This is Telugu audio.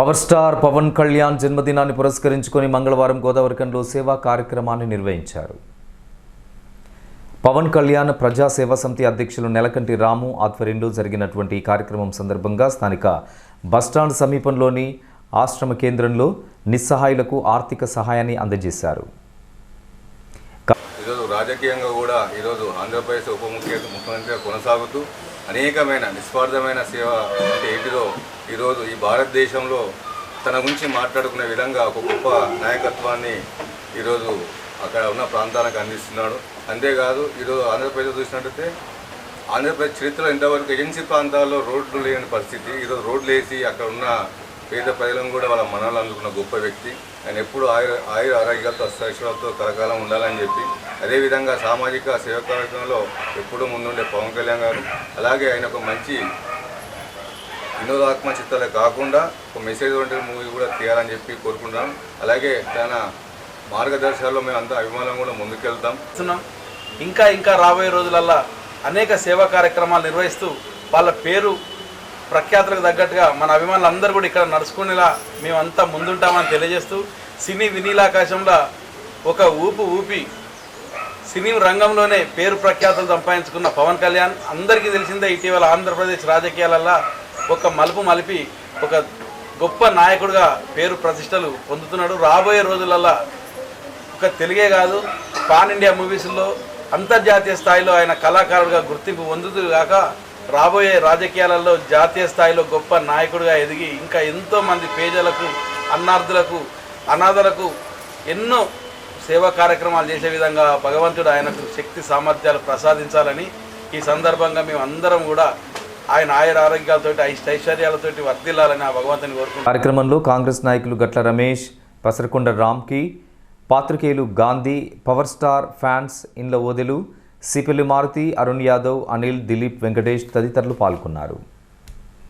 పవర్ స్టార్ పవన్ కళ్యాణ్ జన్మదినాన్ని పురస్కరించుకొని మంగళవారం గోదావరికంలో సేవా కార్యక్రమాన్ని నిర్వహించారు. పవన్ కళ్యాణ్ ప్రజా సేవా సమితి అధ్యక్షులు నెలకంటి రాము ఆధ్వర్యంలో జరిగినటువంటి ఈ కార్యక్రమం సందర్భంగా స్థానిక బస్టాండ్ సమీపంలోని ఆశ్రమ కేంద్రంలో నిస్సహాయులకు ఆర్థిక సహాయాన్ని అందజేశారు. ఈరోజు రాజకీయంగా కూడా ఈరోజు ఆంధ్రప్రదేశ్ ఉప ముఖ్య ముఖ్యమంత్రిగా కొనసాగుతూ అనేకమైన నిస్వార్థమైన సేవ అంటే ఏంటిదో ఈరోజు ఈ భారతదేశంలో తన గురించి మాట్లాడుకునే విధంగా ఒక గొప్ప నాయకత్వాన్ని ఈరోజు అక్కడ ఉన్న ప్రాంతాలకు అందిస్తున్నాడు. అంతేకాదు ఈరోజు ఆంధ్రప్రదేశ్ చూసినట్టయితే ఆంధ్రప్రదేశ్ చరిత్రలో ఇంతవరకు ఏజెన్సీ ప్రాంతాల్లో రోడ్లు లేని పరిస్థితి. ఈరోజు రోడ్లు వేసి అక్కడ ఉన్న పేద ప్రజలను కూడా వాళ్ళ మనలు అందుకున్న గొప్ప వ్యక్తి. ఆయన ఎప్పుడు ఆయుర ఆయుర ఆరోగ్యాలతో అష్టైశ్వర్యాలతో కలకాలం ఉండాలని చెప్పి అదేవిధంగా సామాజిక సేవ కార్యక్రమంలో ఎప్పుడూ ముందుండే పవన్ కళ్యాణ్ గారు. అలాగే ఆయన ఒక మంచి వినోదాత్మ చిత్రాలే కాకుండా ఒక మెసేజ్ వంటి మూవీ కూడా తీయాలని చెప్పి కోరుకుంటున్నాం. అలాగే తన మార్గదర్శకాల్లో మేము అంతా అభిమానం కూడా ముందుకెళ్తాం. ఇంకా ఇంకా రాబోయే రోజులల్లా అనేక సేవా కార్యక్రమాలు నిర్వహిస్తూ వాళ్ళ పేరు ప్రఖ్యాతులకు తగ్గట్టుగా మన అభిమానులందరూ కూడా ఇక్కడ నడుచుకునేలా మేమంతా ముందుంటామని తెలియజేస్తూ సినీ వినీలాకాశంలో ఒక ఊపు ఊపి సినీ రంగంలోనే పేరు ప్రఖ్యాతులు సంపాదించుకున్న పవన్ కళ్యాణ్. అందరికీ తెలిసిందే ఇటీవల ఆంధ్రప్రదేశ్ రాజకీయాలల్లో ఒక మలుపు మలిపి ఒక గొప్ప నాయకుడిగా పేరు ప్రతిష్టలు పొందుతున్నాడు. రాబోయే రోజులల్లో ఒక తెలుగే కాదు పాన్ ఇండియా మూవీస్లో అంతర్జాతీయ స్థాయిలో ఆయన కళాకారుడిగా గుర్తింపు పొందుతూ కాక రాబోయే రాజకీయాలలో జాతీయ స్థాయిలో గొప్ప నాయకుడిగా ఎదిగి ఇంకా ఎంతో మంది పేదలకు అన్నార్థులకు అనాథలకు ఎన్నో సేవా కార్యక్రమాలు చేసే విధంగా భగవంతుడు ఆయనకు శక్తి సామర్థ్యాలు ప్రసాదించాలని ఈ సందర్భంగా మేము అందరం కూడా ఆయన ఆయుర ఆరోగ్యాలతోటి ఐశ్వర్యాలతోటి వర్ధిల్లాలని ఆ భగవంతుని కోరుకుంటున్నాం. కార్యక్రమంలో కాంగ్రెస్ నాయకులు గట్ల రమేష్ పసరకొండ రామ్కి పాత్రికేయులు గాంధీ పవర్ స్టార్ ఫ్యాన్స్ ఇండ్ల ఓదెలు సిపిల్లి మారుతి అరుణ్ యాదవ్ అనిల్ దిలీప్ వెంకటేష్ తదితరులు పాల్గొన్నారు.